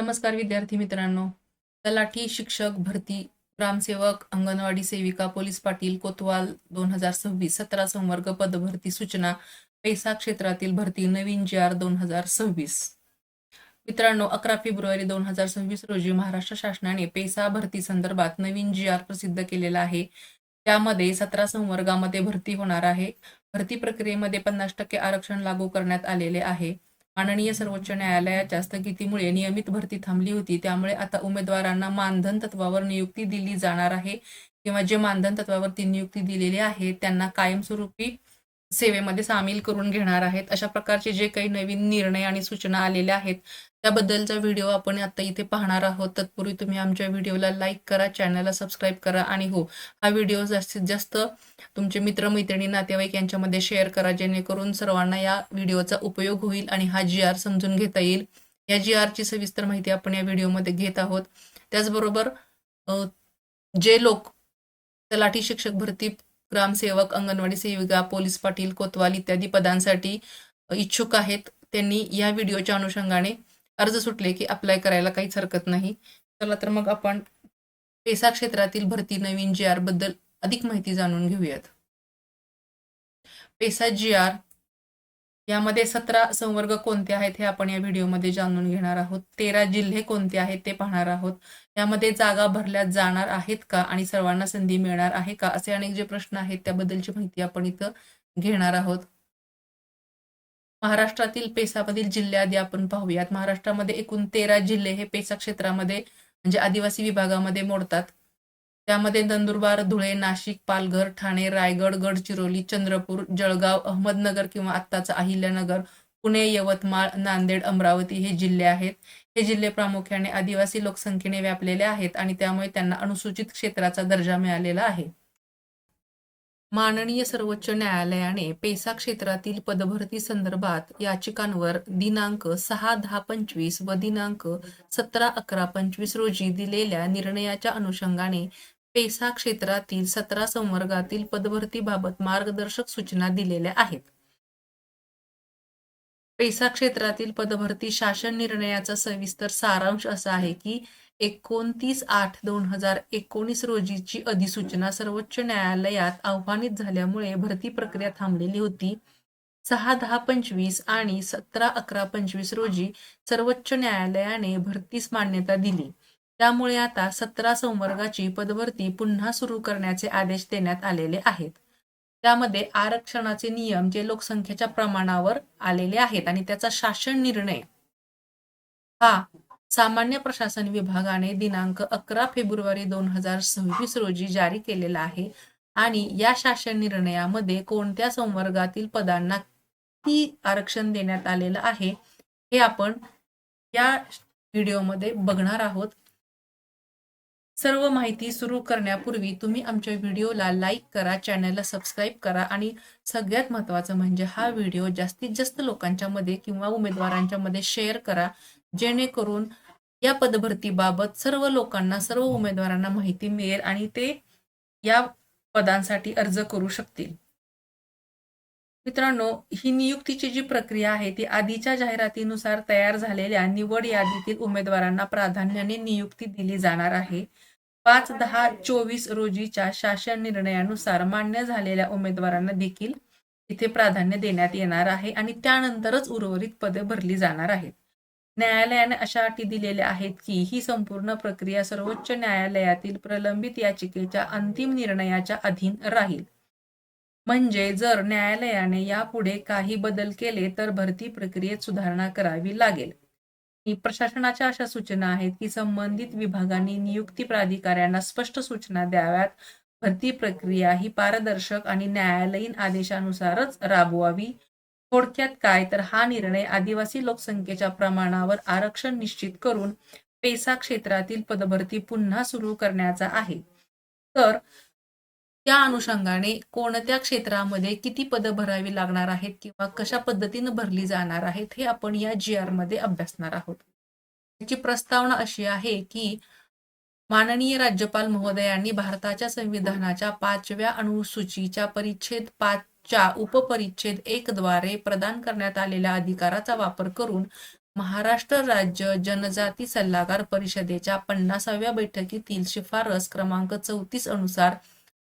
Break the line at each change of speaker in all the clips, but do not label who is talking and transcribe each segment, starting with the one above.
नमस्कार विद्यार्थी मित्रांनो. तलाठी शिक्षक भरती ग्रामसेवक अंगणवाडी सेविका पोलीस पाटील कोतवाल दोन हजार सव्वीस सतरा संवर्ग पदभरती सूचना पैसा क्षेत्रातील भरती नवीन जी आर दोन हजार सव्वीस. मित्रांनो अकरा फेब्रुवारी दोन हजार सव्वीस रोजी महाराष्ट्र शासनाने पैसा भरती संदर्भात नवीन जी आर प्रसिद्ध केलेला आहे. त्यामध्ये सतरा संवर्गामध्ये भरती होणार आहे. भरती प्रक्रियेमध्ये पन्नास टक्के आरक्षण लागू करण्यात आलेले आहे. माननीय सर्वोच्च न्यायालयाच्या स्थगितीमुळे नियमित भरती थांबली होती त्यामुळे आता उमेदवारांना मानधन तत्वावर नियुक्ती दिली जाणार आहे. किंवा जे मानधन तत्वावरती नियुक्ती दिलेली आहे त्यांना कायमस्वरूपी सेवेमध्ये सामील करून घेणार आहेत. अशा प्रकारचे जे काही नवीन निर्णय आणि सूचना आलेल्या आहेत त्याबद्दलचा व्हिडिओ आपण आता इथे पाहणार आहोत. तत्पूर्वी तुम्ही आमच्या व्हिडिओला लाईक करा चॅनलला सबस्क्राईब करा आणि हो हा व्हिडिओ जास्तीत जास्त तुमचे मित्रमैत्रिणी नातेवाईक यांच्यामध्ये शेअर करा जेणेकरून सर्वांना या व्हिडिओचा उपयोग होईल आणि हा जी आर समजून घेता येईल. या जी आरची सविस्तर माहिती आपण या व्हिडिओमध्ये घेत आहोत. त्याचबरोबर जे लोक तलाठी शिक्षक भरती ग्रामसेवक अंगणवाडी सेविका पोलीस पाटील कोतवाल इत्यादी पदांसाठी इच्छुक आहेत. त्यांनी या व्हिडिओच्या अनुषंगाने अर्ज सुटले की अप्लाय करायला काहीच हरकत नाही. चला तर मग आपण पेसा क्षेत्रातील भरती नवीन जी आरबद्दल अधिक माहिती जाणून घेऊयात. पेसा जी आर यामध्ये सतरा संवर्ग कोणते आहेत हे आपण या व्हिडिओमध्ये जाणून घेणार आहोत. तेरा जिल्हे कोणते आहेत ते पाहणार आहोत. यामध्ये जागा भरल्या जाणार आहेत का? आणि सर्वांना संधी मिळणार आहे का? असे अनेक जे प्रश्न आहेत त्याबद्दलची माहिती आपण इथं घेणार आहोत. महाराष्ट्रातील पेसामधील जिल्हे आधी आपण पाहूयात. महाराष्ट्रामध्ये एकूण तेरा जिल्हे हे पेसा क्षेत्रामध्ये म्हणजे आदिवासी विभागामध्ये मोडतात. त्यामध्ये नंदुरबार धुळे नाशिक पालघर ठाणे रायगड गडचिरोली चंद्रपूर जळगाव अहमदनगर किंवा आत्ताचा अहिल्यानगर पुणे यवतमाळ नांदेड अमरावती हे जिल्हे आहेत. हे जिल्हे प्रामुख्याने आदिवासी लोकसंख्येने व्यापलेले आहेत आणि त्यामुळे त्यांना अनुसूचित क्षेत्राचा दर्जा मिळालेला आहे. माननीय सर्वोच्च न्यायालयाने पेसा क्षेत्रातील पदभरती संदर्भात याचिकांवर दिनांक सहा दहा पंचवीस व दिनांक सतरा अकरा पंचवीस रोजी दिलेल्या निर्णयाच्या अनुषंगाने पेसा क्षेत्रातील सतरा संवर्गातील पदभरतीबाबत मार्गदर्शक सूचना दिलेल्या आहेत. पेसा क्षेत्रातील पदभरती शासन निर्णयाचा सविस्तर सारांश असा आहे की एकोणतीस आठ दोन हजार एकोणीस रोजीची अधिसूचना सर्वोच्च न्यायालयात आव्हानित झाल्यामुळे भरती प्रक्रिया थांबलेली होती. सहा दहा पंचवीस आणि सतरा अकरा पंचवीस रोजी सर्वोच्च न्यायालयाने भरतीस मान्यता दिली. त्यामुळे आता सतरा संवर्गाची पदभरती पुन्हा सुरू करण्याचे आदेश देण्यात आलेले आहेत. त्यामध्ये आरक्षणाचे नियम जे लोकसंख्येच्या प्रमाणावर आलेले आहेत आणि त्याचा शासन निर्णय हा सामान्य प्रशासन विभागाने दिनांक अकरा फेब्रुवारी दोन हजार सव्वीस रोजी जारी केलेला आहे. आणि या शासन निर्णयामध्ये कोणत्या संवर्गातील पदांना किती आरक्षण देण्यात आलेलं आहे हे आपण या व्हिडिओमध्ये बघणार आहोत. सर्व माहिती सुरू करण्यापूर्वी तुम्ही आमच्या व्हिडिओला लाईक करा चॅनलला सबस्क्राईब करा आणि सगळ्यात महत्त्वाचं म्हणजे हा व्हिडिओ जास्तीत जास्त लोकांच्या मध्ये किंवा उमेदवारांच्या मध्ये शेअर करा जेणेकरून या पदभरतीबाबत सर्व लोकांना सर्व उमेदवारांना माहिती मिळेल आणि ते या पदांसाठी अर्ज करू शकतील. मित्रांनो ही नियुक्तीची जी प्रक्रिया आहे ती आधीच्या जाहिरातीनुसार तयार झालेल्या निवड यादीतील उमेदवारांना प्राधान्याने नियुक्ती दिली जाणार आहे. पाच दहा चोवीस रोजीच्या शासन निर्णयानुसार मान्य झालेल्या उमेदवारांना देखील इथे प्राधान्य देण्यात येणार आहे आणि त्यानंतरच उर्वरित पदे भरली जाणार आहेत. न्यायालयाने अशा अटी दिलेल्या आहेत की ही संपूर्ण प्रक्रिया सर्वोच्च न्यायालयातील प्रलंबित याचिकेच्या अंतिम निर्णयाच्या अधीन राहील. म्हणजे जर न्यायालयाने यापुढे काही बदल केले तर भरती प्रक्रियेत सुधारणा करावी लागेल. प्रशासनाच्या अशा सूचना आहेत की संबंधित विभागांनी नियुक्ती प्राधिकाऱ्यांना स्पष्ट सूचना द्याव्यात. भरती प्रक्रिया ही पारदर्शक आणि न्यायालयीन आदेशानुसारच राबवावी. थोडक्यात काय? तर हा निर्णय आदिवासी लोकसंख्येच्या प्रमाणावर आरक्षण निश्चित करून पेसा क्षेत्रातील पदभरती पुन्हा सुरू करण्याचा आहे. तर त्या अनुषंगाने कोणत्या क्षेत्रामध्ये किती पदं भरावी लागणार आहेत किंवा कशा पद्धतीनं भरली जाणार आहेत हे आपण या जी आरमध्ये अभ्यासणार आहोत. याची प्रस्तावना अशी आहे की माननीय राज्यपाल महोदयांनी भारताच्या संविधानाच्या पाचव्या अनुसूचीच्या परिच्छेद पाचच्या उपपरिच्छेद एक द्वारे प्रदान करण्यात आलेल्या अधिकाराचा वापर करून महाराष्ट्र राज्य जनजाती सल्लागार परिषदेच्या पन्नासाव्या बैठकीतील शिफारस क्रमांक चौतीस अनुसार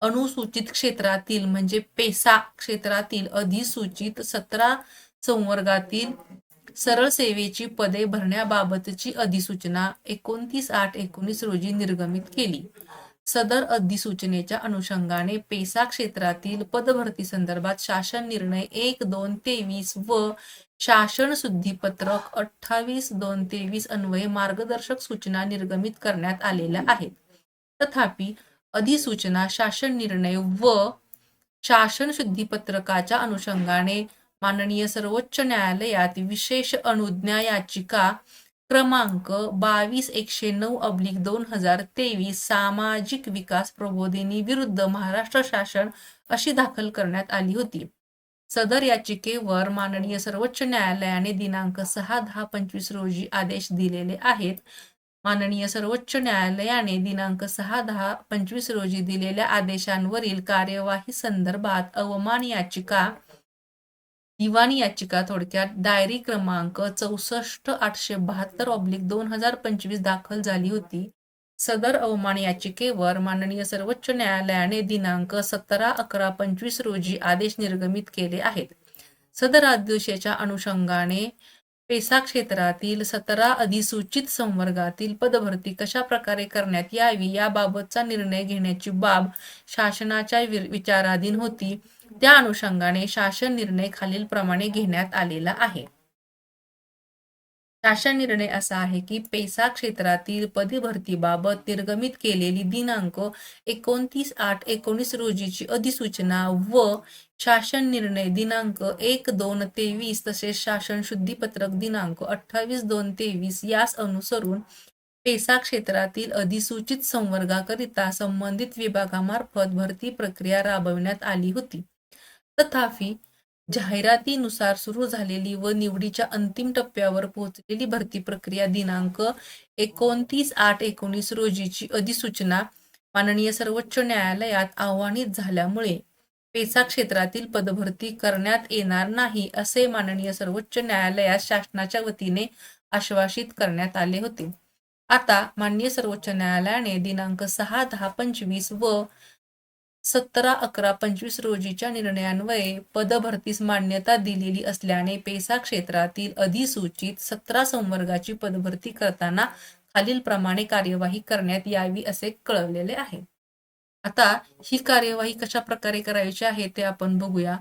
अनुसूचित क्षेत्रातील म्हणजे पेसा क्षेत्रातील अधिसूचित सतरा संवर्गातील सरळ सेवेची पदे भरण्याबाबतची अधिसूचना एकोणतीस आठ एकोणीस रोजी निर्गमित केली. सदर अधिसूचनेच्या अनुषंगाने पेसा क्षेत्रातील पदभरती संदर्भात शासन निर्णय एक दोन तेवीस व शासन शुद्धीपत्रक अठ्ठावीस दोन तेवीस अन्वये मार्गदर्शक सूचना निर्गमित करण्यात आलेल्या आहेत. तथापि अधिसूचना शासन निर्णय व शासन शुद्धीपत्रकाच्या अनुषंगाने माननीय सर्वोच्च न्यायालयात विशेष अनुज्ञा याचिका क्रमांक बावीस एकशे नऊ अब्लिक दोन हजार तेवीस सामाजिक विकास प्रबोधिनी विरुद्ध महाराष्ट्र शासन अशी दाखल करण्यात आली होती. सदर याचिकेवर माननीय सर्वोच्च न्यायालयाने दिनांक सहा दहा पंचवीस रोजी आदेश दिलेले आहेत. माननीय सर्वोच्च न्यायालयाने दिनांक सहा दहा पंचवीस रोजी दिलेल्या आदेशांवरील कार्यवाही संदर्भात अवमान याचिका दिवाणी याचिका थोडक्यात डायरी क्रमांक चौसष्ट आठशे बहात्तर ऑब्लिक दोन हजार पंचवीस दाखल झाली होती. सदर अवमान याचिकेवर माननीय सर्वोच्च न्यायालयाने दिनांक सतरा अकरा पंचवीस रोजी आदेश निर्गमित केले आहेत. सदर आदेशाच्या अनुषंगाने पेसा क्षेत्रातील सतरा अधिसूचित संवर्गातील पदभरती कशा प्रकारे करण्यात यावी याबाबतचा निर्णय घेण्याची बाब शासनाच्या वि- विचाराधीन होती. त्या अनुषंगाने शासन निर्णय खालील प्रमाणे घेण्यात आलेला आहे. शासन निर्णय असा आहे की पेसा क्षेत्रातील पदभरतीबाबत निर्गमित केलेली दिनांक एकोणतीस आठ एकोणीस रोजीची अधिसूचना व शासन निर्णय दिनांक एक दोन तेवीस तसेच शासन शुद्धीपत्रक दिनांक अठ्ठावीस दोन तेवीस यास अनुसरून पेसा क्षेत्रातील अधिसूचित संवर्गाकरिता संबंधित विभागामार्फत भरती प्रक्रिया राबविण्यात आली होती. तथापि जाहिरातीनुसार सुरू झालेली व निवडीच्या अंतिम टप्प्यावर पोहोचलेली भरती प्रक्रिया दिनांक एकोणतीस आठ एकोणीस रोजीची अधिसूचना माननीय सर्वोच्च न्यायालयात आव्हानित झाल्यामुळे पेसा क्षेत्रातील पदभरती करण्यात येणार नाही असे माननीय सर्वोच्च न्यायालयात शासनाच्या वतीने आश्वासित करण्यात आले होते. आता माननीय सर्वोच्च न्यायालयाने दिनांक सहा दहा पंचवीस व सतरा अकरा पंचवीस रोजीच्या निर्णयान्वये पदभरतीस मान्यता दिलेली असल्याने पेसा क्षेत्रातील अधिसूचित सतरा संवर्गाची पदभरती करताना खालील प्रमाणे कार्यवाही करण्यात यावी असे कळवलेले आहे. आता ही कार्यवाही कशा प्रकारे करायची आहे ते आपण बघूया.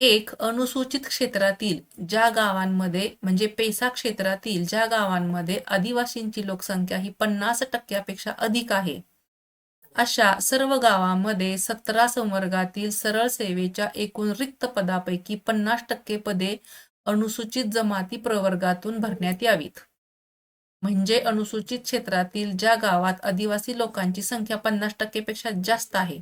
एक अनुसूचित क्षेत्रातील ज्या गावांमध्ये म्हणजे पेसा क्षेत्रातील ज्या गावांमध्ये आदिवासींची लोकसंख्या ही पन्नास टक्क्यापेक्षा अधिक आहे अशा सर्व गावांमध्ये सतरा संवर्गातील सरळ सेवेच्या एकूण रिक्त पदापैकी पन्नास टक्के पदे अनुसूचित जमाती प्रवर्गातून भरण्यात यावीत. म्हणजे अनुसूचित क्षेत्रातील ज्या गावात आदिवासी लोकांची संख्या पन्नास टक्केपेक्षा जास्त आहे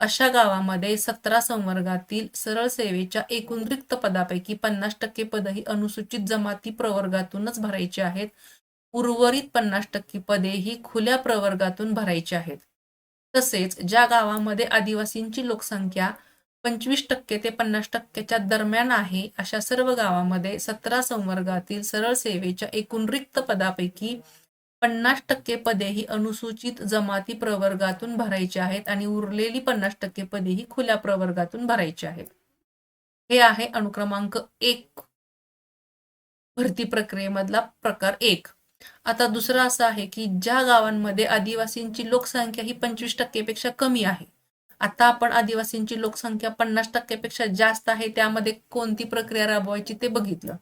अशा गावामध्ये सतरा संवर्गातील सरळ सेवेच्या एकूण रिक्त पदापैकी पन्नास टक्के पद ही अनुसूचित जमाती प्रवर्गातूनच भरायची आहेत. उर्वरित पन्नास टक्के पदे ही खुल्या प्रवर्गातून भरायची आहेत. तसेच ज्या गावामध्ये आदिवासींची लोकसंख्या पंचवीस टक्के ते पन्नास टक्क्याच्या दरम्यान आहे अशा सर्व गावामध्ये सतरा संवर्गातील सरळ सेवेच्या एकूण रिक्त पदापैकी पन्नास टक्के पदे ही अनुसूचित जमाती प्रवर्गातून भरायची आहेत आणि उरलेली पन्नास टक्के पदे ही खुल्या प्रवर्गातून भरायची आहेत. हे आहे अनुक्रमांक एक. भरती प्रक्रियेमधला प्रकार एक. आता दुसरं असं आहे की ज्या गावांमध्ये आदिवासींची लोकसंख्या ही पंचवीस टक्केपेक्षा कमी आहे आता आपण आदिवासींची लोकसंख्या पन्नास टक्क्यापेक्षा जास्त आहे त्यामध्ये कोणती प्रक्रिया राबवायची ते बघितलं.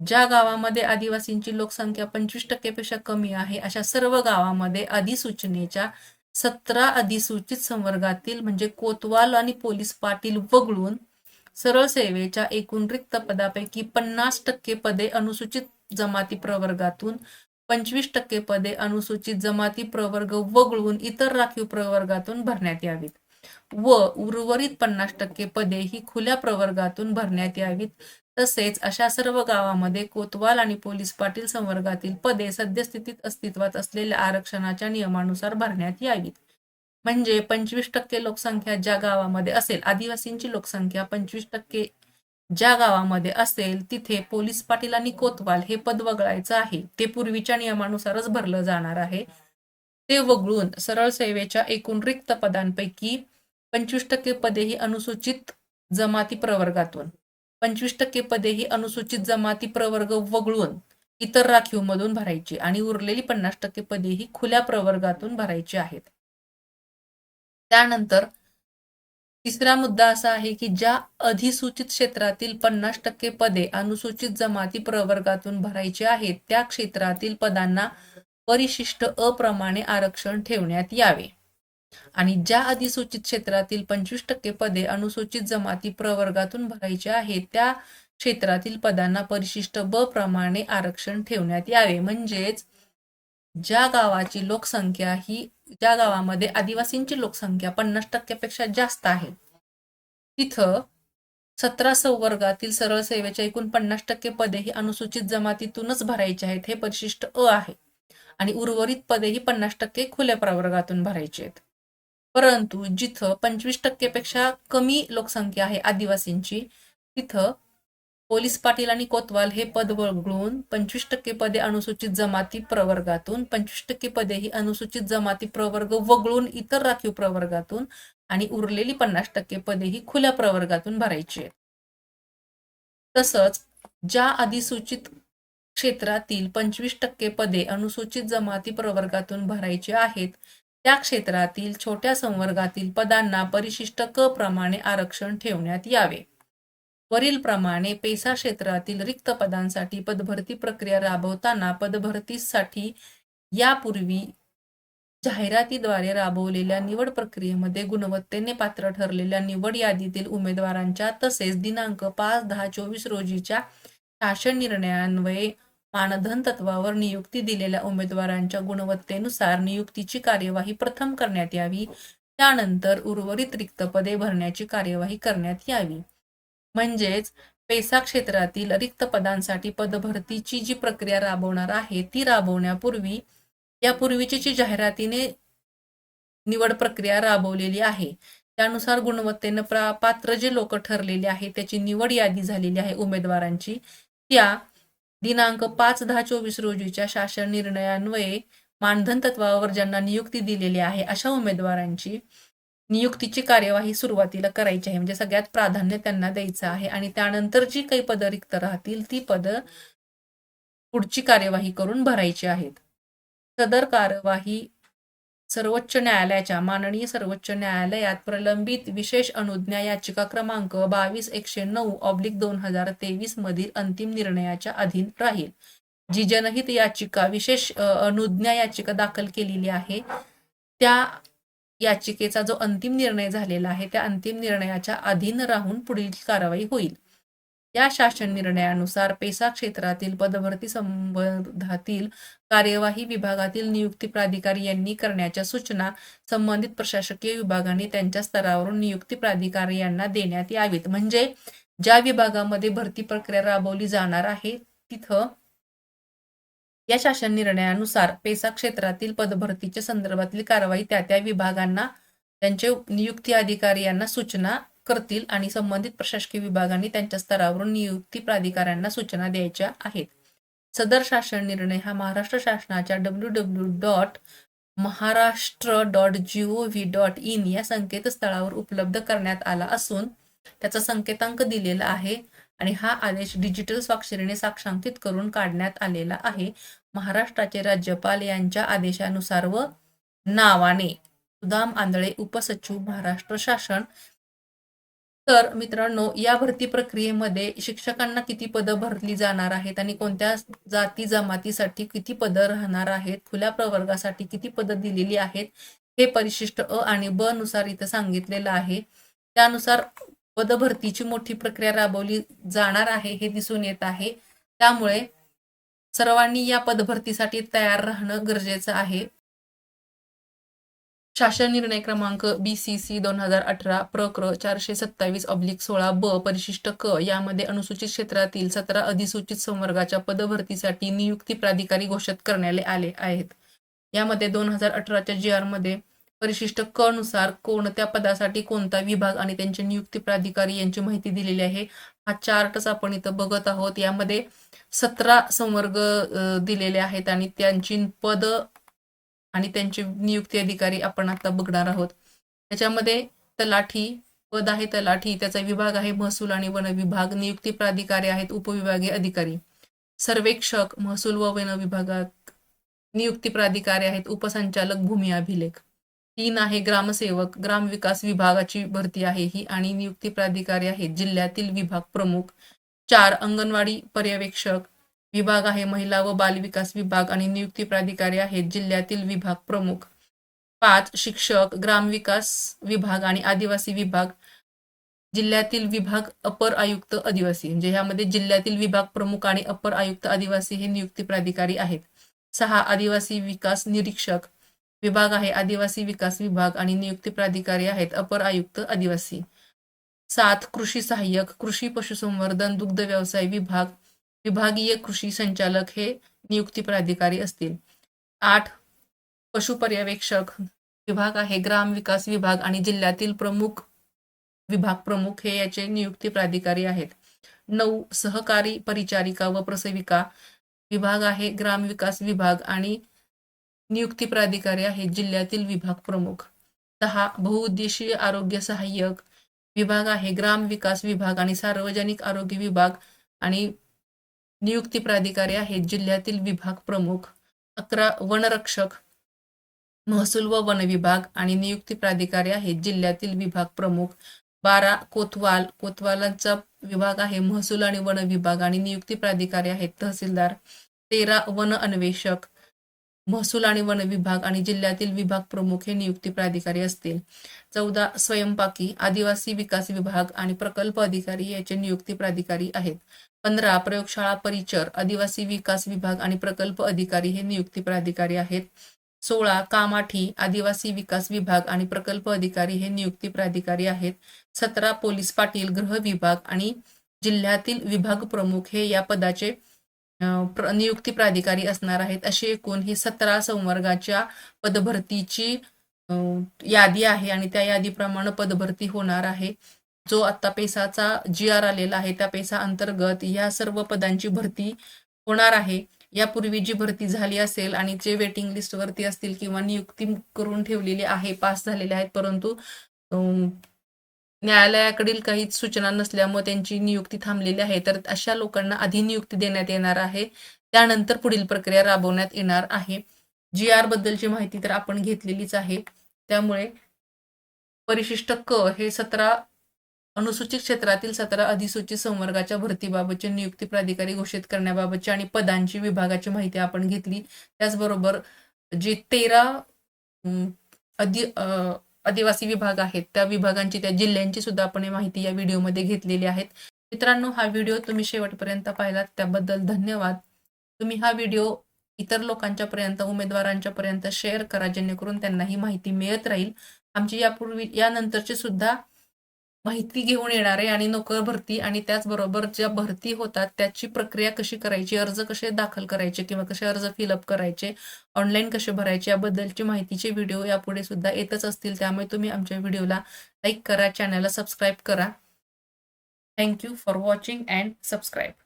ज्या गावामध्ये आदिवासींची लोकसंख्या पंचवीस टक्केपेक्षा कमी आहे अशा सर्व गावामध्ये अधिसूचनेच्या सतरा अधिसूचित संवर्गातील म्हणजे कोतवाल आणि पोलीस पाटील वगळून सरळ सेवेच्या एकूण रिक्त पदापैकी पन्नास टक्के पदे अनुसूचित जमाती प्रवर्गातून पंचवीस टक्के पदे अनुसूचित जमाती प्रवर्ग वगळून इतर राखीव प्रवर्गातून भरण्यात यावीत. व उर्वरित पन्नास टक्के पदे ही खुल्या प्रवर्गातून भरण्यात यावीत. तसेच अशा सर्व गावामध्ये कोतवाल आणि पोलीस पाटील संवर्गातील पदे सद्यस्थितीत अस्तित्वात असलेल्या आरक्षणाच्या नियमानुसार भरण्यात यावीत. म्हणजे पंचवीस टक्के लोकसंख्या ज्या गावामध्ये असेल आदिवासींची लोकसंख्या पंचवीस टक्के ज्या गावामध्ये असेल तिथे पोलीस पाटील आणि कोतवाल हे पद वगळायचं आहे. ते पूर्वीच्या नियमानुसारच भरलं जाणार आहे. ते वगळून सरळ सेवेच्या एकूण रिक्त पदांपैकी पंचवीस टक्के पदे ही अनुसूचित जमाती प्रवर्गातून पंचवीस टक्के पदे ही अनुसूचित जमाती प्रवर्ग वगळून इतर राखीव मधून भरायची आणि उरलेली पन्नास टक्के पदे ही खुल्या प्रवर्गातून भरायची आहेत. त्यानंतर तिसरा मुद्दा असा आहे की ज्या अधिसूचित क्षेत्रातील पन्नास टक्के पदे अनुसूचित जमाती प्रवर्गातून भरायची आहेत त्या क्षेत्रातील पदांना परिशिष्ट अप्रमाणे आरक्षण ठेवण्यात यावे. आणि ज्या अधिसूचित क्षेत्रातील पंचवीस टक्के पदे अनुसूचित जमाती प्रवर्गातून भरायची आहेत त्या क्षेत्रातील पदांना परिशिष्ट ब प्रमाणे आरक्षण ठेवण्यात यावे. म्हणजेच ज्या गावाची लोकसंख्या ही ज्या गावामध्ये आदिवासींची लोकसंख्या पन्नास टक्क्यापेक्षा जास्त आहे तिथं सतरा संवर्गातील सरळ सेवेच्या एकूण पन्नास टक्के पदे ही अनुसूचित जमातीतूनच भरायची आहेत हे परिशिष्ट अ आहे. आणि उर्वरित पदे ही पन्नास टक्के खुल्या प्रवर्गातून भरायची आहेत. परंतु जिथं पंचवीस टक्केपेक्षा कमी लोकसंख्या आहे आदिवासींची तिथं पोलीस पाटील आणि कोतवाल हे पद वगळून पंचवीस टक्के पदे अनुसूचित जमाती प्रवर्गातून पंचवीस टक्के पदे ही अनुसूचित जमाती प्रवर्ग वगळून इतर राखीव प्रवर्गातून आणि उरलेली पन्नास टक्के पदे ही खुल्या प्रवर्गातून भरायची आहेत. तसंच ज्या अधिसूचित क्षेत्रातील पंचवीस टक्के पदे अनुसूचित जमाती प्रवर्गातून भरायची आहेत त्या क्षेत्रातील छोट्या संवर्गातील पदांना परिशिष्ट क प्रमाणे आरक्षण ठेवण्यात यावे. वरील प्रमाणे पेसा क्षेत्रातील रिक्त पदांसाठी पदभरती प्रक्रिया राबवताना पदभरतीसाठी यापूर्वी जाहिरातीद्वारे राबवलेल्या निवड प्रक्रियेमध्ये गुणवत्तेने पात्र ठरलेल्या निवड यादीतील उमेदवारांच्या तसेच दिनांक पाच दहा चोवीस रोजीच्या शासन निर्णयान्वये मानधन तत्वावर नियुक्ती दिलेल्या उमेदवारांच्या गुणवत्तेनुसार नियुक्तीची कार्यवाही प्रथम करण्यात यावी. त्यानंतर उर्वरित रिक्त पदे भरण्याची कार्यवाही करण्यात यावी. म्हणजेच पेसा क्षेत्रातील रिक्त पदांसाठी पदभरतीची जी प्रक्रिया राबवणार आहे ती राबवण्यापूर्वी यापूर्वीची जी जाहिरातीने निवड प्रक्रिया राबवलेली आहे त्यानुसार गुणवत्तेनं प्रा पात्र जे लोक ठरलेले आहे त्याची निवड यादी झालेली आहे उमेदवारांची. त्या दिनांक पाच दहा चोवीस रोजीच्या शासन निर्णयान्वये मानधन तत्वावर ज्यांना नियुक्ती दिलेली आहे अशा उमेदवारांची नियुक्तीची कार्यवाही सुरुवातीला करायची आहे. म्हणजे सगळ्यात प्राधान्य त्यांना द्यायचं आहे आणि त्यानंतर जी काही पदं रिक्त राहतील ती पदं पुढची कार्यवाही करून भरायची आहेत. सदर कार्यवाही सर्वोच्च न्यायालयाच्या माननीय सर्वोच्च न्यायालयात प्रलंबित विशेष अनुज्ञा याचिका क्रमांक बावीस एकशे नऊ ऑब्लिक दोन हजार तेवीस मधील अंतिम निर्णयाच्या अधीन राहील. जी जनहित याचिका विशेष अनुज्ञा याचिका दाखल केलेली आहे त्या याचिकेचा जो अंतिम निर्णय झालेला आहे त्या अंतिम निर्णयाच्या अधीन राहून पुढील कारवाई होईल. या शासन निर्णयानुसार पेसा क्षेत्रातील पदभरती संबंधातील कार्यवाही विभागातील नियुक्ती प्राधिकारी यांनी करण्याच्या सूचना संबंधित प्रशासकीय विभागाने त्यांच्या स्तरावरून नियुक्ती प्राधिकारी यांना देण्यात यावीत. म्हणजे ज्या विभागामध्ये भरती प्रक्रिया राबवली जाणार आहे तिथं या शासन निर्णयानुसार पेसा क्षेत्रातील पदभरतीच्या संदर्भातील कारवाई त्या त्या विभागांना त्यांचे नियुक्ती अधिकारी यांना सूचना करतील आणि संबंधित प्रशासकीय विभागांनी त्यांच्या स्तरावरून नियुक्ती प्राधिकाऱ्यांना सूचना द्यायच्या आहेत. सदर शासन निर्णय हा महाराष्ट्र शासनाच्या W W dot Maharashtra dot G O V dot in या संकेतस्थळावर उपलब्ध करण्यात आला असून त्याचा संकेतांक दिलेला आहे आणि हा आदेश डिजिटल स्वाक्षरीने साक्षांकित करून काढण्यात आलेला आहे. महाराष्ट्राचे राज्यपाल यांच्या आदेशानुसार व नावाने. सुदाम आंधळे उपसचिव महाराष्ट्र शासन. तर मित्रांनो या भरती प्रक्रियेमध्ये शिक्षकांना किती पदं भरली जाणार आहेत आणि कोणत्या जाती जमातीसाठी किती पदं राहणार आहेत खुल्या प्रवर्गासाठी किती पदं दिलेली आहेत हे परिशिष्ट अ आणि ब नुसार इथं सांगितलेलं आहे. त्यानुसार पदभरतीची मोठी प्रक्रिया राबवली जाणार आहे हे दिसून येत आहे. त्यामुळे सर्वांनी या पदभरतीसाठी तयार राहणं गरजेचं आहे. शासन निर्णय क्रमांक बी सी सी दोन हजार अठरा प्रक्र चारशे सत्तावीस ऑब्लिक सोळा ब परिशिष्ट क यामध्ये अनुसूचित क्षेत्रातील सतरा अधिसूचित संवर्गाच्या पदभरतीसाठी नियुक्ती प्राधिकारी घोषित करण्यात आले आहेत. यामध्ये दोन हजार अठराच्या जी आरमध्ये परिशिष्ट क नुसार कोणत्या पदासाठी कोणता विभाग आणि त्यांचे नियुक्ती प्राधिकारी यांची माहिती दिलेली आहे. हा चार्टच आपण इथं बघत आहोत. यामध्ये सतरा संवर्ग दिलेले आहेत आणि त्यांची पद आणि त्यांचे नियुक्ती अधिकारी आपण आता बघणार आहोत. त्याच्यामध्ये तलाठी पद आहे. तलाठी त्याचा विभाग आहे. महसूल आणि वन विभाग. नियुक्ती प्राधिकारी आहेत. उपविभागीय अधिकारी. सर्वेक्षक महसूल व वन विभागात नियुक्ती प्राधिकारी आहेत. उपसंचालक भूमी अभिलेख. तीन आहे ग्रामसेवक ग्रामविकास विभागाची भरती आहे ही आणि नियुक्ती प्राधिकारी आहेत जिल्ह्यातील विभाग प्रमुख चार अंगणवाडी पर्यवेक्षक विभाग आहे महिला व बालविकास विभाग आणि नियुक्ती प्राधिकारी आहेत जिल्ह्यातील विभाग प्रमुख पाच शिक्षक ग्रामविकास विभाग आणि आदिवासी विभाग. जिल्ह्यातील विभाग अपर आयुक्त आदिवासी म्हणजे ह्यामध्ये जिल्ह्यातील विभाग प्रमुख आणि अपर आयुक्त आदिवासी हे नियुक्ती प्राधिकारी आहेत. सहा आदिवासी विकास निरीक्षक विभाग आहे आदिवासी विकास विभाग आणि नियुक्ती प्राधिकारी आहेत अपर आयुक्त आदिवासी. सात कृषी सहाय्यक कृषी पशुसंवर्धन दुग्ध व्यवसाय विभाग विभागीय कृषी संचालक हे नियुक्ती प्राधिकारी असतील. आठ पशु पर्यवेक्षक विभाग आहे ग्राम विकास विभाग आणि जिल्ह्यातील प्रमुख विभाग प्रमुख हे याचे नियुक्ती प्राधिकारी आहेत. नऊ सहकारी परिचारिका व प्रसविका विभाग आहे ग्राम विकास विभाग आणि नियुक्ती प्राधिकारी आहेत जिल्ह्यातील विभाग प्रमुख. दहा बहुउद्देशीय आरोग्य सहाय्यक विभाग आहे. ग्राम विकास विभाग आणि सार्वजनिक आरोग्य विभाग आणि नियुक्ती प्राधिकारी आहेत जिल्ह्यातील विभाग प्रमुख. अकरा वनरक्षक महसूल व वन विभाग आणि नियुक्ती प्राधिकारी आहेत जिल्ह्यातील विभाग प्रमुख. बारा कोतवाल कोतवालांचा विभाग आहे महसूल आणि वन विभाग आणि नियुक्ती प्राधिकारी आहेत तहसीलदार. तेरा वन अन्वेषक महसूल आणि वन विभाग आणि जिल्ह्यातील विभाग प्रमुख हे नियुक्ती प्राधिकारी असतील. चौदा स्वयंपाकी आदिवासी विकास विभाग आणि प्रकल्प अधिकारी याचे नियुक्ती प्राधिकारी आहेत. पंधरा प्रयोगशाळा परिचर आदिवासी विकास विभाग आणि प्रकल्प अधिकारी हे नियुक्ती प्राधिकारी आहेत. सोळा कामाठी आदिवासी विकास विभाग आणि प्रकल्प अधिकारी हे नियुक्ती प्राधिकारी आहेत. सतरा पोलीस पाटील गृह विभाग आणि जिल्ह्यातील विभाग प्रमुख हे या पदाचे प्र- नियुक्ती प्राधिकारी असणार आहेत अशी एकूण ही सतरा संवर्गाच्या पदभरतीची यादी आहे आणि त्या यादीप्रमाणे पदभरती होणार आहे. जो आता पेसाचा जी आर आलेला आहे त्या पेसा अंतर्गत या सर्व पदांची भरती होणार आहे. यापूर्वी जी भरती झाली असेल आणि जे वेटिंग लिस्टवरती असतील किंवा नियुक्ती करून ठेवलेली आहे पास झालेले आहेत परंतु न्यायालयाकडील काहीच सूचना नसल्यामुळे त्यांची नियुक्ती थांबलेली आहे. तर अशा लोकांना आधी नियुक्ती देण्यात येणार आहे. त्यानंतर पुढील प्रक्रिया राबवण्यात येणार आहे. जी आर बद्दलची माहिती तर आपण घेतलेलीच आहे. त्यामुळे परिशिष्ट क हे सतरा अनुसूचित क्षेत्रातील सतरा अधिसूचित संवर्गाच्या भरतीबाबतचे नियुक्ती प्राधिकारी घोषित करण्याबाबतची आणि पदांची विभागाची माहिती आपण घेतली. त्याचबरोबर जे तेरा अधि अं, आदिवासी विभाग आहेत. त्या विभागांची त्या जिल्ह्यांची सुद्धा आपण माहिती या व्हिडिओमध्ये घेतलेली आहेत. मित्रांनो हा व्हिडिओ तुम्ही शेवटपर्यंत पाहिलात त्याबद्दल धन्यवाद. तुम्ही हा व्हिडिओ इतर लोकांच्या पर्यंत उमेदवारांच्या पर्यंत शेअर करा जेणेकरून त्यांना ही माहिती मिळत राहील. आमची यापूर्वी यानंतरची सुद्धा माहिती घेऊन येणार आहे आणि नोकर भरती आणि त्याचबरोबर ज्या भरती होतात त्याची प्रक्रिया कशी करायची अर्ज कसे दाखल करायचे किंवा कसे अर्ज फिलअप करायचे ऑनलाईन कसे भरायचे याबद्दलची माहितीचे व्हिडिओ यापुढे सुद्धा येतच असतील. त्यामुळे तुम्ही आमच्या व्हिडिओला लाईक करा चॅनलला सबस्क्राईब करा. Thank you for watching and subscribe